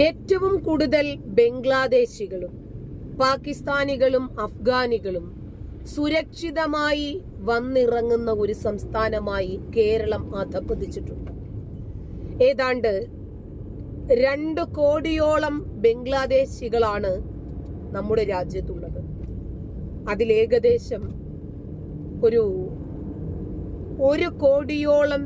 ഏറ്റവും കൂടുതൽ ബംഗ്ലാദേശികളും പാകിസ്ഥാനികളും അഫ്ഗാനികളും സുരക്ഷിതമായി വന്നിറങ്ങുന്ന ഒരു സംസ്ഥാനമായി കേരളം അധപ്പതിച്ചിട്ടുണ്ട് ഏതാണ്ട് രണ്ട് കോടിയോളം ബംഗ്ലാദേശികളാണ് നമ്മുടെ രാജ്യത്തുള്ളത്. അതിലേകദേശം ഒരു ഒരു കോടിയോളം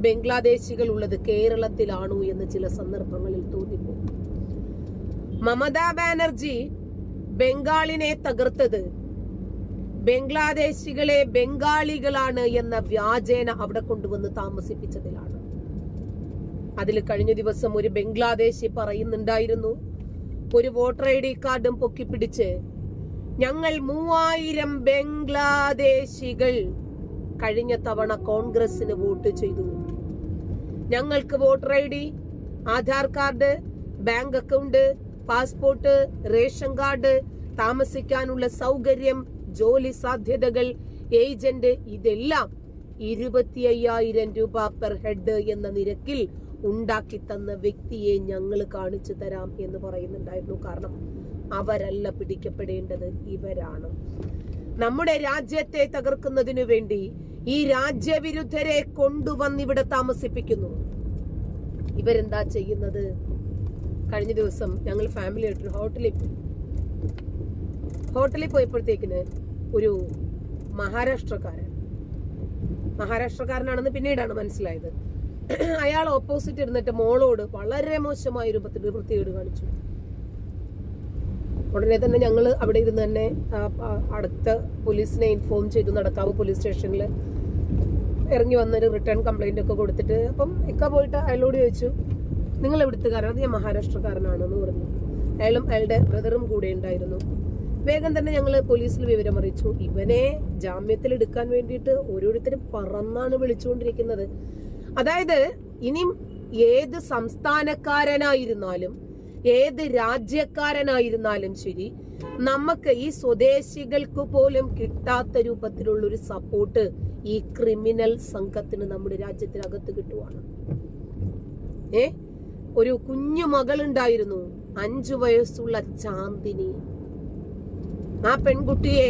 ബംഗ്ലാദേശികൾ ഉള്ളത് കേരളത്തിലാണോ എന്ന് ചില സന്ദർഭങ്ങളിൽ തോന്നിപ്പോകും മമതാ ബാനർജി ബംഗാളിനെ തകർത്തത്. ബംഗ്ലാദേശികളെ ബംഗാളികളാണ് എന്ന വ്യാജേന അവിടെ കൊണ്ടുവന്ന് താമസിപ്പിച്ചതിലാണ്. അതിൽ കഴിഞ്ഞ ദിവസം ഒരു ബംഗ്ലാദേശി പറയുന്നുണ്ടായിരുന്നു ഒരു വോട്ടർ ഐ ഡി കാർഡും പൊക്കിപ്പിടിച്ച് ഞങ്ങൾ മൂവായിരം ബംഗ്ലാദേശികൾ കഴിഞ്ഞ തവണ കോൺഗ്രസിന് വോട്ട് ചെയ്തു. ഞങ്ങൾക്ക് voter I D Aadhaar card bank account passport ration card താമസിക്കാനുള്ള സൗകര്യം ജോലി സാധ്യതകൾ ഏജന്റ് ഇതെല്ലാം ഇരുപത്തി അയ്യായിരം രൂപ പെർ ഹെഡ് എന്ന നിരക്കിൽ ഉണ്ടാക്കി തന്ന വ്യക്തിയെ ഞങ്ങൾ കാണിച്ചു തരാം എന്ന് പറയുന്നുണ്ടായിരുന്നു. കാരണം അവരല്ല പിടിക്കപ്പെടേണ്ടത് ഇവരാണ്. നമ്മുടെ രാജ്യത്തെ തകർക്കുന്നതിനു വേണ്ടി ഈ രാജ്യവിരുദ്ധരെ കൊണ്ടുവന്നിവിടെ താമസിപ്പിക്കുന്നു. ഇവരെന്താ ചെയ്യുന്നത്? കഴിഞ്ഞ ദിവസം ഞങ്ങൾ ഫാമിലി ആയിട്ടൊരു ഹോട്ടലിൽ പോയി. ഹോട്ടലിൽ പോയപ്പോഴത്തേക്കിന് ഒരു മഹാരാഷ്ട്രക്കാരൻ മഹാരാഷ്ട്രക്കാരനാണെന്ന് പിന്നീടാണ് മനസ്സിലായത്. അയാൾ ഓപ്പോസിറ്റ് ഇരുന്നിട്ട് മോളോട് വളരെ മോശമായ രൂപത്തിൽ വൃത്തികേട് കാണിച്ചു. ഉടനെ തന്നെ ഞങ്ങൾ അവിടെ ഇരുന്ന് തന്നെ അടുത്ത പോലീസിനെ ഇൻഫോം ചെയ്തു നടക്കാവ് പോലീസ് സ്റ്റേഷനിൽ ഇറങ്ങി വന്നൊരു റിട്ടേൺ കംപ്ലൈന്റ് ഒക്കെ കൊടുത്തിട്ട് അപ്പം ഇക്ക പോയിട്ട് അയാളോട് ചോദിച്ചു നിങ്ങൾ എവിടുത്തുകാരനാണ് ഞാൻ മഹാരാഷ്ട്രക്കാരനാണെന്ന് പറഞ്ഞു. അയാളും അയാളുടെ ബ്രദറും കൂടെ ഉണ്ടായിരുന്നു. വേഗം തന്നെ ഞങ്ങൾ പോലീസിൽ വിവരം അറിയിച്ചു. ഇവനെ ജാമ്യത്തിൽ എടുക്കാൻ വേണ്ടിയിട്ട് ഓരോരുത്തരും പറന്നാണ് വിളിച്ചുകൊണ്ടിരിക്കുന്നത്. അതായത് ഇനിയും ഏത് സംസ്ഥാനക്കാരനായിരുന്നാലും ഏത് രാജ്യക്കാരനായിരുന്നാലും ശരി നമുക്ക് ഈ സ്വദേശികൾക്ക് പോലും കിട്ടാത്ത രൂപത്തിലുള്ള ഒരു സപ്പോർട്ട് ഈ ക്രിമിനൽ സംഘത്തിന് നമ്മുടെ രാജ്യത്തിനകത്ത് കിട്ടുവാണ്. ഏ? ഒരു കുഞ്ഞു മകളുണ്ടായിരുന്നു. അഞ്ചു വയസ്സുള്ള ചാന്ദിനി. ആ പെൺകുട്ടിയെ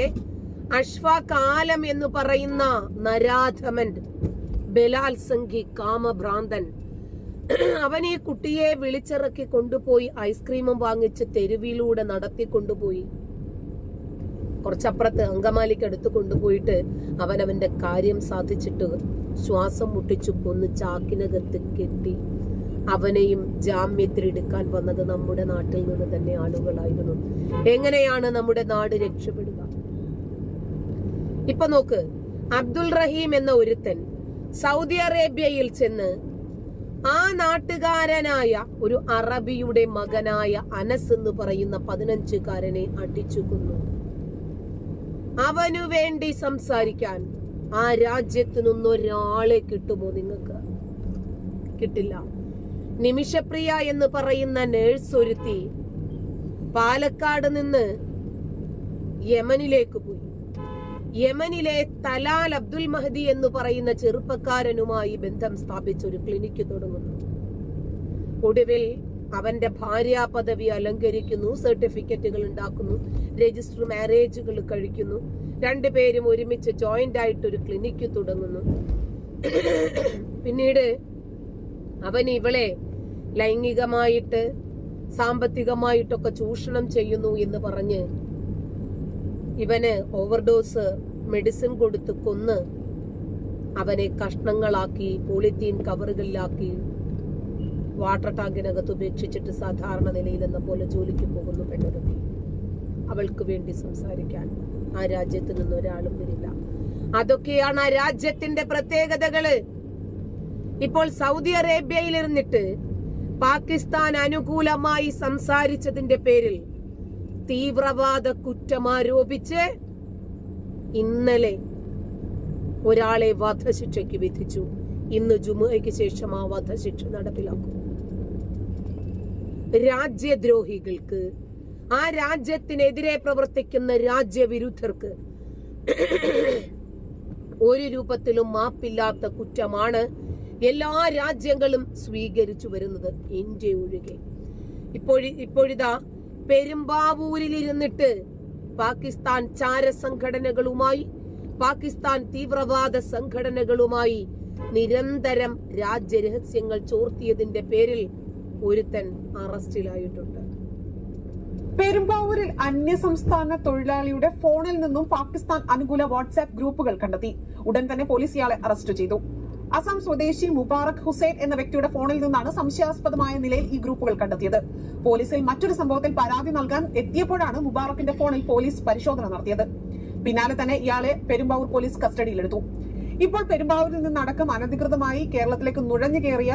അശ്വകാലം എന്ന് പറയുന്ന നരാധമൻ ബലാത്സംഗി കാമഭ്രാന്തൻ അവൻ ഈ കുട്ടിയെ വിളിച്ചിറക്കി കൊണ്ടുപോയി ഐസ്ക്രീമും വാങ്ങിച്ച് തെരുവിലൂടെ നടത്തി കൊണ്ടുപോയി. കുറച്ചപ്പുറത്ത് അങ്കമാലിക്ക് അടുത്ത് കൊണ്ടുപോയിട്ട് അവൻ അവന്റെ കാര്യം സാധിച്ചിട്ട് ശ്വാസം മുട്ടിച്ചു കൊന്ന് ചാക്കിനകത്ത് കെട്ടി. അവനെയും ജാമ്യത്തിലെടുക്കാൻ വന്നത് നമ്മുടെ നാട്ടിൽ നിന്ന് തന്നെ ആളുകളായിരുന്നു. എങ്ങനെയാണ് നമ്മുടെ നാട് രക്ഷപ്പെടുക? ഇപ്പൊ നോക്ക് അബ്ദുൾ റഹീം എന്ന ഒരുത്തൻ സൗദി അറേബ്യയിൽ ചെന്ന് ആ നാട്ടുകാരനായ ഒരു അറബിയുടെ മകനായ അനസ് എന്ന് പറയുന്ന പതിനഞ്ചുകാരനെ അടിച്ചു കൊന്നു അവനു വേണ്ടി സംസാരിക്കാൻ ആ രാജ്യത്തു നിന്നൊരാളെ കിട്ടുമോ നിങ്ങൾക്ക്? കിട്ടില്ല. നിമിഷപ്രിയ എന്ന് പറയുന്ന നേഴ്സ് ഒരുത്തി പാലക്കാട് നിന്ന് യമനിലേക്ക് പോയി. യമനിലെ തലാൽ അബ്ദുൽ മഹദി എന്ന് പറയുന്ന ചെറുപ്പക്കാരനുമായി ബന്ധം സ്ഥാപിച്ച ഒരു ക്ലിനിക്ക് തുടങ്ങുന്നു. ഒടുവിൽ അവന്റെ ഭാര്യ പദവി അലങ്കരിക്കുന്നു സർട്ടിഫിക്കറ്റുകൾ ഉണ്ടാക്കുന്നു രജിസ്റ്റർ മാരേജുകൾ കഴിക്കുന്നു. രണ്ടുപേരും ഒരുമിച്ച് ജോയിന്റ് ആയിട്ട് ഒരു ക്ലിനിക്ക് തുടങ്ങുന്നു. പിന്നീട് അവൻ ഇവളെ ലൈംഗികമായിട്ട് സാമ്പത്തികമായിട്ടൊക്കെ ചൂഷണം ചെയ്യുന്നു എന്ന് പറഞ്ഞ് ഇവന് ഓവർഡോസ് മെഡിസിൻ കൊടുത്ത് കൊന്ന് അവനെ കഷ്ണങ്ങളാക്കി പോളിത്തീൻ കവറുകളിലാക്കി വാട്ടർ ടാങ്കിനകത്ത് ഉപേക്ഷിച്ചിട്ട് സാധാരണ നിലയിൽ എന്ന പോലെ ജോലിക്ക് പോകുന്നു പെണ്ണുരുത്തി. അവൾക്ക് വേണ്ടി സംസാരിക്കാൻ ആ രാജ്യത്ത് നിന്ന് ഒരാളും വരില്ല. അതൊക്കെയാണ് ആ രാജ്യത്തിന്റെ പ്രത്യേകതകൾ. ഇപ്പോൾ സൗദി അറേബ്യയിൽ ഇരുന്നിട്ട് പാകിസ്ഥാൻ അനുകൂലമായി സംസാരിച്ചതിന്റെ പേരിൽ തീവ്രവാദ കുറ്റമാരോപിച്ച് ഇന്നലെ ഒരാളെ വധശിക്ഷയ്ക്ക് വിധിച്ചു. ഇന്ന് ജുമുഅയ്ക്ക് ശേഷം ആ വധശിക്ഷ നടപ്പിലാക്കും. രാജ്യദ്രോഹികൾക്ക് ആ രാജ്യത്തിനെതിരെ പ്രവർത്തിക്കുന്ന രാജ്യവിരുദ്ധർക്ക് ഒരു രൂപത്തിലും മാപ്പില്ലാത്ത കുറ്റമാണ് എല്ലാ രാജ്യങ്ങളും സ്വീകരിച്ചു വരുന്നത് ഇന്ത്യ ഒഴികെ. ഇപ്പോഴി ഇപ്പോഴിതാ പെരുമ്പാവൂരിൽ ഇരുന്നിട്ട് പാകിസ്ഥാൻ ചാര സംഘടനകളുമായി പാകിസ്ഥാൻ തീവ്രവാദ സംഘടനകളുമായി നിരന്തരം രാജ്യരഹസ്യങ്ങൾ ചോർത്തിയതിന്റെ പേരിൽ ഒരുത്തൻ അറസ്റ്റിലായിട്ടുണ്ട്. പെരുമ്പാവൂരിൽ അന്യസംസ്ഥാന തൊഴിലാളിയുടെ ഫോണിൽ നിന്നും പാകിസ്ഥാൻ അനുകൂല വാട്സ്ആപ്പ് ഗ്രൂപ്പുകൾ കണ്ടെത്തി. ഉടൻ തന്നെ പോലീസ് ഇയാളെ അറസ്റ്റ് ചെയ്തു. അസം സ്വദേശി മുബാറക് ഹുസൈൻ എന്ന വ്യക്തിയുടെ ഫോണിൽ നിന്നാണ് സംശയാസ്പദമായ നിലയിൽ ഈ ഗ്രൂപ്പുകൾ കണ്ടെത്തിയത്. പോലീസിൽ മറ്റൊരു സംഭവത്തിൽ പരാതി നൽകാൻ എത്തിയപ്പോഴാണ് മുബാറക്കിന്റെ ഫോണിൽ പോലീസ് പരിശോധന നടത്തിയത്. പിന്നാലെ തന്നെ ഇയാളെ പെരുമ്പാവൂർ പോലീസ് കസ്റ്റഡിയിലെടുത്തു. ഇപ്പോൾ പെരുമ്പാവൂരിൽ നിന്നടക്കം അനധികൃതമായി കേരളത്തിലേക്ക് നുഴഞ്ഞു കയറിയ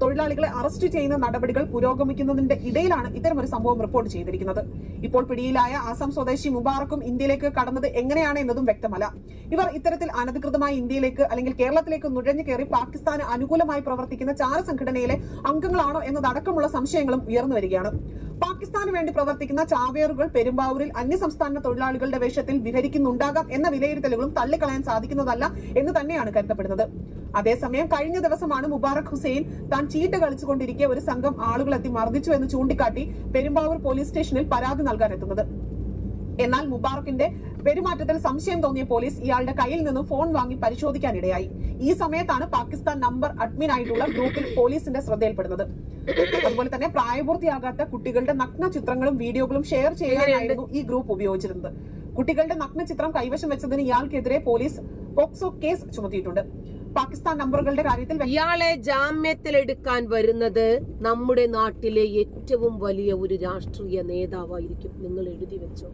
തൊഴിലാളികളെ അറസ്റ്റ് ചെയ്യുന്ന നടപടികൾ പുരോഗമിക്കുന്നതിന്റെ ഇടയിലാണ് ഇത്തരമൊരു സംഭവം റിപ്പോർട്ട് ചെയ്തിരിക്കുന്നത്. ഇപ്പോൾ പിടിയിലായ ആസാം സ്വദേശി മുബാറക്കും ഇന്ത്യയിലേക്ക് കടന്നത് എങ്ങനെയാണ് എന്നതും വ്യക്തമല്ല. ഇവർ ഇത്തരത്തിൽ അനധികൃതമായി ഇന്ത്യയിലേക്ക് അല്ലെങ്കിൽ കേരളത്തിലേക്ക് നുഴഞ്ഞു കയറി പാകിസ്ഥാന് അനുകൂലമായി പ്രവർത്തിക്കുന്ന ചാര സംഘടനയിലെ അംഗങ്ങളാണോ എന്നതടക്കമുള്ള സംശയങ്ങളും ഉയർന്നു വരികയാണ്. പാകിസ്ഥാന് വേണ്ടി പ്രവർത്തിക്കുന്ന ചാവേറുകൾ പെരുമ്പാവൂരിൽ അന്യസംസ്ഥാന തൊഴിലാളികളുടെ വേഷത്തിൽ വിഹരിക്കുന്നുണ്ടാകാം എന്ന വിലയിരുത്തലുകളും തള്ളിക്കളയാൻ സാധിക്കുന്നതല്ല എന്ന് തന്നെയാണ് കരുതപ്പെടുന്നത്. അതേസമയം കഴിഞ്ഞ ദിവസമാണ് മുബാറക് ഹുസൈൻ താൻ ചീട്ട് കളിച്ചുകൊണ്ടിരിക്കെ ഒരു സംഘം ആളുകളെത്തി മർദ്ദിച്ചു എന്ന് ചൂണ്ടിക്കാട്ടി പെരുമ്പാവൂർ പോലീസ് സ്റ്റേഷനിൽ പരാതി നൽകാൻ എത്തുന്നത് എന്നാൽ മുബാറക്കിന്റെ പെരുമാറ്റത്തിൽ സംശയം തോന്നിയ പോലീസ് ഇയാളുടെ കയ്യിൽ നിന്നും ഫോൺ വാങ്ങി പരിശോധിക്കാനിടയായി. ഈ സമയത്താണ് പാകിസ്ഥാൻ നമ്പർ അഡ്മിൻ ആയിട്ടുള്ള ഗ്രൂപ്പിൽ പോലീസിന്റെ ശ്രദ്ധയിൽപ്പെടുന്നത്. അതുപോലെ തന്നെ പ്രായപൂർത്തിയാകാത്ത കുട്ടികളുടെ നഗ്ന ചിത്രങ്ങളും വീഡിയോകളും ഷെയർ ചെയ്യാനായിരുന്നു ഈ ഗ്രൂപ്പ് ഉപയോഗിച്ചിരുന്നത്. കുട്ടികളുടെ നഗ്ന ചിത്രം കൈവശം വെച്ചതിന് ഇയാൾക്കെതിരെ പോലീസ് പോക്സോ കേസ് ചുമത്തിയിട്ടുണ്ട്. പാകിസ്ഥാൻ നമ്പറുകളുടെ കാര്യത്തിൽ ഇയാളെ ജാമ്യത്തിലെടുക്കാൻ വരുന്നത് നമ്മുടെ നാട്ടിലെ ഏറ്റവും വലിയ ഒരു രാഷ്ട്രീയ നേതാവായിരിക്കും നിങ്ങൾ എഴുതി വെച്ചോ.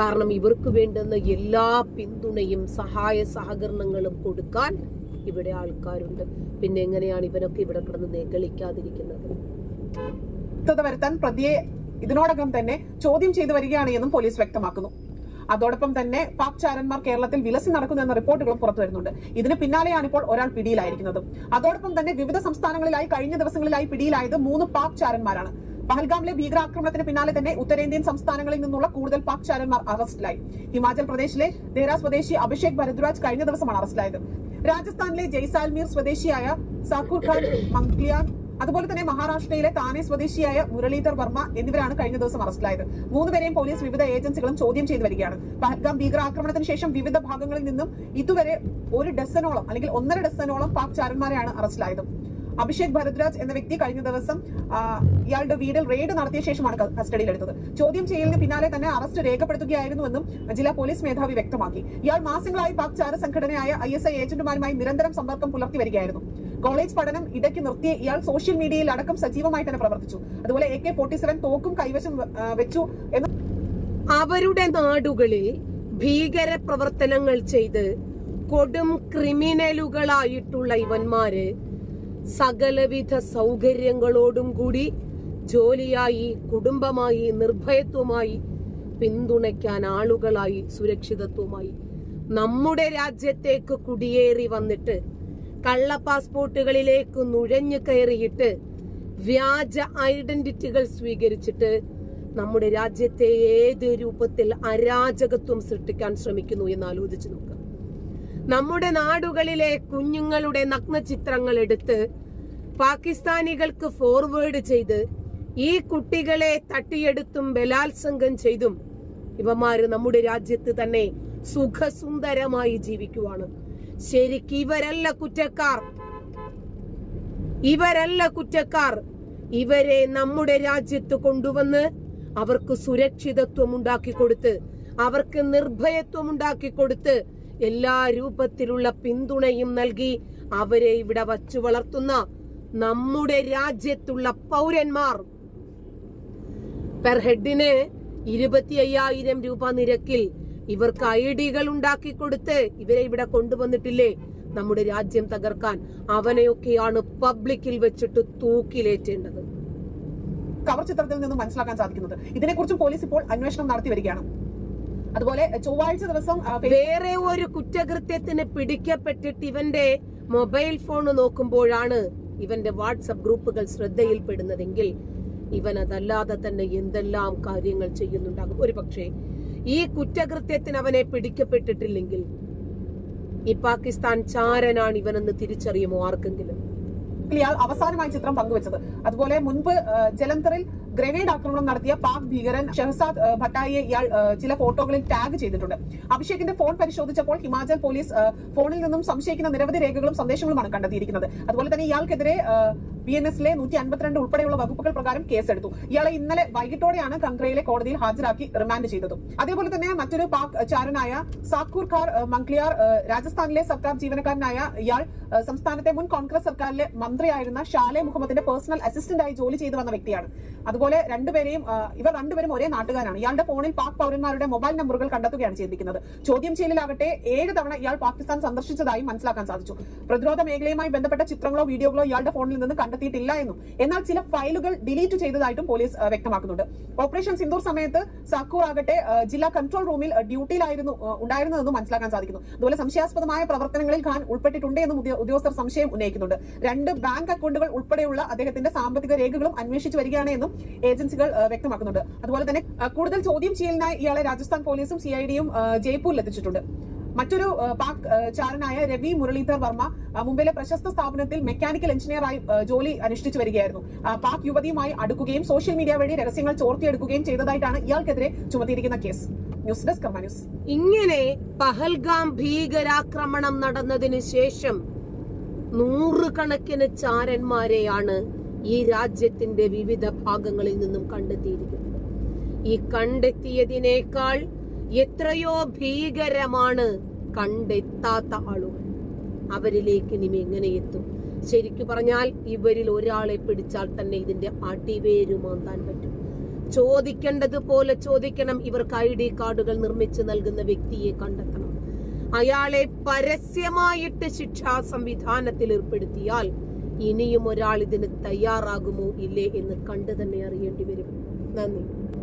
കാരണം ഇവർക്ക് വേണ്ടുന്ന എല്ലാ പിന്തുണയും സഹായ സഹകരണങ്ങളും കൊടുക്കാൻ ഇവിടെ ആൾക്കാരുണ്ട്. പിന്നെ എങ്ങനെയാണ് ഇവരൊക്കെ ഇവിടെ കിടന്ന് നെകളിക്കാതിരിക്കുന്നത് വരുത്താൻ പ്രതിയെ ഇതിനോടകം തന്നെ ചോദ്യം ചെയ്തു വരികയാണ് എന്നും പോലീസ് വ്യക്തമാക്കുന്നു. അതോടൊപ്പം തന്നെ പാക് ചാരന്മാർ കേരളത്തിൽ വിലസി നടക്കുന്നു എന്ന റിപ്പോർട്ടുകളും പുറത്തു വരുന്നുണ്ട്. ഇതിന് പിന്നാലെയാണ് ഇപ്പോൾ ഒരാൾ പിടിയിലായിരിക്കുന്നത്. അതോടൊപ്പം തന്നെ വിവിധ സംസ്ഥാനങ്ങളിലായി കഴിഞ്ഞ ദിവസങ്ങളിലായി പിടിയിലായത് മൂന്ന് പാക് ചാരന്മാരാണ്. പഹൽഗാമിലെ ഭീകരാക്രമണത്തിന് പിന്നാലെ തന്നെ ഉത്തരേന്ത്യൻ സംസ്ഥാനങ്ങളിൽ നിന്നുള്ള കൂടുതൽ പാക് ചാരന്മാർ അറസ്റ്റിലായി. ഹിമാചൽ പ്രദേശിലെ ദേരാ സ്വദേശി അഭിഷേക് ഭരദ്വാജ് കഴിഞ്ഞ ദിവസമാണ് അറസ്റ്റിലായത്. രാജസ്ഥാനിലെ ജയ്സാൽമീർ സ്വദേശിയായ സാക്കൂർ ഖാൻ മംഗ്ലിയാൻ അതുപോലെ തന്നെ മഹാരാഷ്ട്രയിലെ താനെ സ്വദേശിയായ മുരളീധർ വർമ്മ എന്നിവരാണ് കഴിഞ്ഞ ദിവസം അറസ്റ്റിലായത്. മൂന്നുപേരെയും പോലീസ് വിവിധ ഏജൻസികളും ചോദ്യം ചെയ്തു വരികയാണ്. പഹൽഗാം ഭീകരാക്രമണത്തിന് ശേഷം വിവിധ ഭാഗങ്ങളിൽ നിന്നും ഇതുവരെ ഒരു ഡസനോളം അല്ലെങ്കിൽ ഒന്നര ഡസനോളം പാക് ചാരന്മാരെയാണ് അറസ്റ്റിലായത്. അഭിഷേക് ഭരദ്വാജ് എന്ന വ്യക്തി കഴിഞ്ഞ ദിവസം ഇയാളുടെ വീടിൽ റെയ്ഡ് നടത്തിയ ശേഷമാണ് കസ്റ്റഡിയിലെടുത്തത് ചോദ്യം ചെയ്യലിന് പിന്നാലെ തന്നെ അറസ്റ്റ് രേഖപ്പെടുത്തുകയായിരുന്നുവെന്നും ജില്ലാ പോലീസ് മേധാവി വ്യക്തമാക്കി. ഇയാൾ മാസങ്ങളായി പാക് ചാര സംഘടനയായ ഐ എസ് ഐ ഏജന്റുമാരുമായി നിരന്തരം സമ്പർക്കം പുലർത്തി വരികയായിരുന്നു. കോളേജ് പഠനം ഇടയ്ക്ക് നിർത്തിയ ഇയാൾ സോഷ്യൽ മീഡിയയിൽ അടക്കം സജീവമായി തന്നെ പ്രവർത്തിച്ചു. അതുപോലെ എ കെ ഫോർട്ടി സെവൻ തോക്കും കൈവശം വെച്ചു എന്ന് അവരുടെ നാടുകളിൽ ഭീകര പ്രവർത്തനങ്ങൾ ചെയ്ത് കൊടും ക്രിമിനലുകളായിട്ടുള്ള ഇവന്മാര് സകലവിധ സൗകര്യങ്ങളോടും കൂടി ജോലിയായി കുടുംബമായി നിർഭയത്വമായി പിന്തുണയ്ക്കാൻ ആളുകളായി സുരക്ഷിതത്വമായി. നമ്മുടെ രാജ്യത്തേക്ക് കുടിയേറി വന്നിട്ട് കള്ള പാസ്പോർട്ടുകളിലേക്ക് നുഴഞ്ഞു കയറിയിട്ട് വ്യാജ ഐഡന്റിറ്റികൾ സ്വീകരിച്ചിട്ട് നമ്മുടെ രാജ്യത്തെ ഏത് രൂപത്തിൽ അരാജകത്വം സൃഷ്ടിക്കാൻ ശ്രമിക്കുന്നു എന്ന് ആലോചിച്ച് നോക്കുക. നമ്മുടെ നാടുകളിലെ കുഞ്ഞുങ്ങളുടെ നഗ്നചിത്രങ്ങൾ എടുത്ത് പാകിസ്ഥാനികൾക്ക് ഫോർവേഡ് ചെയ്ത് ഈ കുട്ടികളെ തട്ടിയെടുത്തും ബലാത്സംഗം ചെയ്തും ഇവന്മാര് നമ്മുടെ രാജ്യത്ത് തന്നെ സുഖസുന്ദരമായി ജീവിക്കുവാണ്. ശരിക്ക് ഇവരല്ല കുറ്റക്കാർ. ഇവരല്ല കുറ്റക്കാർ. ഇവരെ നമ്മുടെ രാജ്യത്ത് കൊണ്ടുവന്ന് അവർക്ക് സുരക്ഷിതത്വം ഉണ്ടാക്കി കൊടുത്ത് അവർക്ക് നിർഭയത്വം ഉണ്ടാക്കി കൊടുത്ത് എല്ലാ രൂപത്തിലുള്ള പിന്തുണയും നൽകി അവരെ ഇവിടെ വച്ചു വളർത്തുന്ന നമ്മുടെ രാജ്യത്തുള്ള പൗരന്മാർ. പെർ ഹെഡിന് ഇരുപത്തി അയ്യായിരം രൂപ നിരക്കിൽ ഇവർക്ക് ഐ ഡികൾ ഉണ്ടാക്കി കൊടുത്ത് ഇവരെ ഇവിടെ കൊണ്ടുവന്നിട്ടില്ലേ? നമ്മുടെ രാജ്യം തകർക്കാൻ അവനെയൊക്കെയാണ് പബ്ലിക്കിൽ വെച്ചിട്ട് തൂക്കിലേറ്റേണ്ടത്. കവർ ചിത്രത്തിൽ നിന്നും മനസ്സിലാക്കാൻ സാധിക്കുന്നത്. ഇതിനെക്കുറിച്ചും പോലീസ് ഇപ്പോൾ അന്വേഷണം നടത്തി വരികയാണ്. അതുപോലെ ചൊവ്വാഴ്ച ദിവസം വേറെ ഒരു കുറ്റകൃത്യത്തിന് പിടിക്കപ്പെട്ടിട്ട് ഇവന്റെ മൊബൈൽ ഫോൺ നോക്കുമ്പോഴാണ് ഇവന്റെ വാട്സപ്പ് ഗ്രൂപ്പുകൾ ശ്രദ്ധയിൽപ്പെടുന്നതെങ്കിൽ ഇവൻ അതല്ലാതെ തന്നെ എന്തെല്ലാം കാര്യങ്ങൾ ചെയ്യുന്നുണ്ടാകും. ഒരു പക്ഷേ ഈ കുറ്റകൃത്യത്തിന് അവനെ പിടിക്കപ്പെട്ടിട്ടില്ലെങ്കിൽ ഈ പാകിസ്ഥാൻ ചാരനാണ് ഇവനെന്ന് തിരിച്ചറിയുമോ ആർക്കെങ്കിലും? ഇയാൾ അവസാനമായി ചിത്രം പങ്കുവച്ചത്. അതുപോലെ മുൻപ് ജലന്തറിൽ ജലന്ധറിൽ ഗ്രനേഡ് ആക്രമണം നടത്തിയ പാക് ഭീകരൻ ഷെഹസാദ് ഭട്ടായിയെ ഇയാൾ ചില ഫോട്ടോകളിൽ ടാഗ് ചെയ്തിട്ടുണ്ട്. അഭിഷേകിന്റെ ഫോൺ പരിശോധിച്ചപ്പോൾ ഹിമാചൽ പോലീസ് ഫോണിൽ നിന്നും സംശയിക്കുന്ന നിരവധി രേഖകളും സന്ദേശങ്ങളുമാണ് കണ്ടെത്തിയിരിക്കുന്നത്. അതുപോലെ തന്നെ ഇയാൾക്കെതിരെ ബി എൻ എസിലെ നൂറ്റി അൻപത്തിരണ്ട് ഉൾപ്പെടെയുള്ള വകുപ്പുകൾ പ്രകാരം കേസെടുത്തു. ഇയാളെ ഇന്നലെ വൈകിട്ടോടെയാണ് കങ്ക്രയിലെ കോടതിയിൽ ഹാജരാക്കി റിമാൻഡ് ചെയ്തതും. അതേപോലെ തന്നെ മറ്റൊരു പാക് ചാരനായ സാക്കൂർ ഖാർ മംഗ്ലിയാർ രാജസ്ഥാനിലെ സർക്കാർ ജീവനക്കാരനായ ഇയാൾ സംസ്ഥാനത്തെ മുൻ കോൺഗ്രസ് സർക്കാരിലെ മന്ത്രിയായിരുന്ന ഷാലെ മുഹമ്മദിന്റെ പേഴ്സണൽ അസിസ്റ്റന്റായി ജോലി ചെയ്തു വന്ന വ്യക്തിയാണ്. അതുപോലെ രണ്ടുപേരെയും ഇവർ രണ്ടുപേരും ഒരേ നാട്ടുകാരാണ്. ഇയാളുടെ ഫോണിൽ പാക് പൗരന്മാരുടെ മൊബൈൽ നമ്പറുകൾ കണ്ടെത്തുകയാണ് ചെയ്തിരിക്കുന്നത്. ചോദ്യം ചെയ്യലിലാകട്ടെ ഏഴ് തവണ ഇയാൾ പാകിസ്ഥാൻ സന്ദർശിച്ചതായി മനസ്സിലാക്കാൻ സാധിച്ചു. പ്രതിരോധ മേഖലയുമായി ബന്ധപ്പെട്ട ചിത്രങ്ങളോ വീഡിയോകളോ ഇയാളുടെ ഫോണിൽ നിന്ന് കണ്ടെത്തിയിട്ടില്ല എന്നും എന്നാൽ ചില ഫയലുകൾ ഡിലീറ്റ് ചെയ്തതായിട്ടും പോലീസ് വ്യക്തമാക്കുന്നുണ്ട്. ഓപ്പറേഷൻ സിന്ദൂർ സമയത്ത് സാക്കൂർ ആകട്ടെ ജില്ലാ കൺട്രോൾ റൂമിൽ ഡ്യൂട്ടിയിലായിരുന്നു ഉണ്ടായിരുന്നതെന്നും മനസ്സിലാക്കാൻ സാധിക്കുന്നു. അതുപോലെ സംശയാസ്പദമായ പ്രവർത്തനങ്ങളിൽ ഖാൻ ഉൾപ്പെട്ടിട്ടുണ്ട് എന്നും ഉദ്യോഗസ്ഥർ സംശയം ഉന്നയിക്കുന്നുണ്ട്. രണ്ട് ബാങ്ക് അക്കൗണ്ടുകൾ ഉൾപ്പെടെയുള്ള അദ്ദേഹത്തിന്റെ സാമ്പത്തിക രേഖകളും അന്വേഷിച്ചു വരികയാണ് എന്നും ഏജൻസികൾ വ്യക്തമാക്കുന്നുണ്ട്. അതുപോലെ തന്നെ കൂടുതൽ ചോദ്യം ചെയ്യലിനായി ഇയാളെ രാജസ്ഥാൻ പോലീസും സി ഐ ഡിയും ജയ്പൂരിൽ എത്തിച്ചിട്ടുണ്ട് മറ്റൊരു പാക് ചാരനായ രവി മുരളീധർ വർമ്മ മുംബൈയിലെ പ്രശസ്ത സ്ഥാപനത്തിൽ മെക്കാനിക്കൽ എഞ്ചിനീയറായി ജോലി അനുഷ്ഠിച്ചു വരികയായിരുന്നു. പാക് യുവതിയുമായി അടുക്കുകയും സോഷ്യൽ മീഡിയ വഴി രഹസ്യങ്ങൾ ചോർത്തിയെടുക്കുകയും ചെയ്തതായിട്ടാണ് ഇയാൾക്കെതിരെ ചുമത്തിയിരിക്കുന്ന കേസ്. News desk news. ഇങ്ങനെ പഹൽഗാം ഭീകരാക്രമണം നടന്നതിന് ശേഷം നൂറുകണക്കിന് ചാരന്മാരെയാണ് ഈ രാജ്യത്തിന്റെ വിവിധ ഭാഗങ്ങളിൽ നിന്നും കണ്ടെത്തിയിരിക്കുന്നത്. ഈ കണ്ടെത്തിയതിനേക്കാൾ എത്രയോ ഭീകരമാണ് കണ്ടെത്താത്ത ആളുകൾ. അവരിലേക്ക് ഇനി എങ്ങനെ എത്തും? ശരിക്കു പറഞ്ഞാൽ ഇവരിൽ ഒരാളെ പിടിച്ചാൽ തന്നെ ഇതിന്റെ അടിവേരു മാന്താൻ പറ്റും. ചോദിക്കേണ്ടത് പോലെ ചോദിക്കണം. ഇവർക്ക് ഐ ഡി കാർഡുകൾ നിർമ്മിച്ച് നൽകുന്ന വ്യക്തിയെ കണ്ടെത്തണം. അയാളെ പരസ്യമായിട്ട് ശിക്ഷാ സംവിധാനത്തിൽ ഏർപ്പെടുത്തിയാൽ ഇനിയും ഒരാൾ ഇതിന് തയ്യാറാകുമോ ഇല്ലേ എന്ന് കണ്ടു തന്നെ അറിയേണ്ടി വരും. നന്ദി.